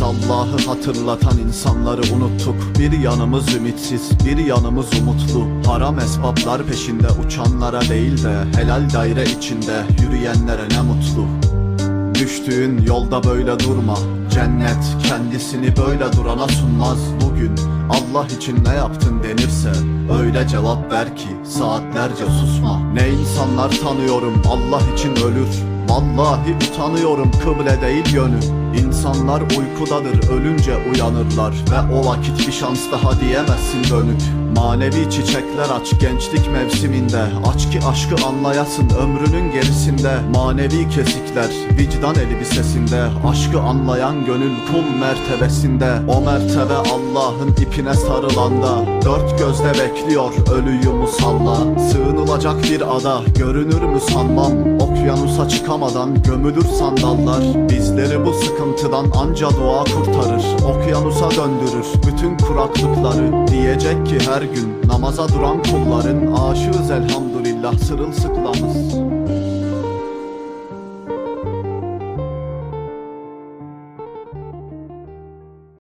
Allah'ı hatırlatan insanları unuttuk. Bir yanımız ümitsiz, bir yanımız umutlu. Haram esbablar peşinde uçanlara değil de Helal daire içinde yürüyenlere ne mutlu. Düştüğün yolda böyle durma. Cennet kendisini böyle durana sunmaz. Bugün Allah için ne yaptın denirse Öyle cevap ver ki saatlerce susma. Ne insanlar tanıyorum Allah için ölür Vallahi utanıyorum kıble değil yönü. İnsanlar uykudadır ölünce uyanırlar. Ve o vakit bir şans daha diyemezsin dönüp Manevi çiçekler aç gençlik mevsiminde. Aç ki aşkı anlayasın ömrünün gerisinde. Manevi kesikler vicdan elbisesinde. Aşkı anlayan gönül kul mertebesinde. O mertebe Allah'ın ipine sarılanda Dört gözle bekliyor ölüyü musalla. Sığınılacak bir ada görünür mü sanmam? Okyanusa çıkamadan gömülür sandallar. Bizleri bu sıkıntıdan anca dua kurtarır. Okyanusa döndürür bütün kuraklıkları Diyecek ki her gün namaza duran kulların Aşığız elhamdülillah sırılsıklamız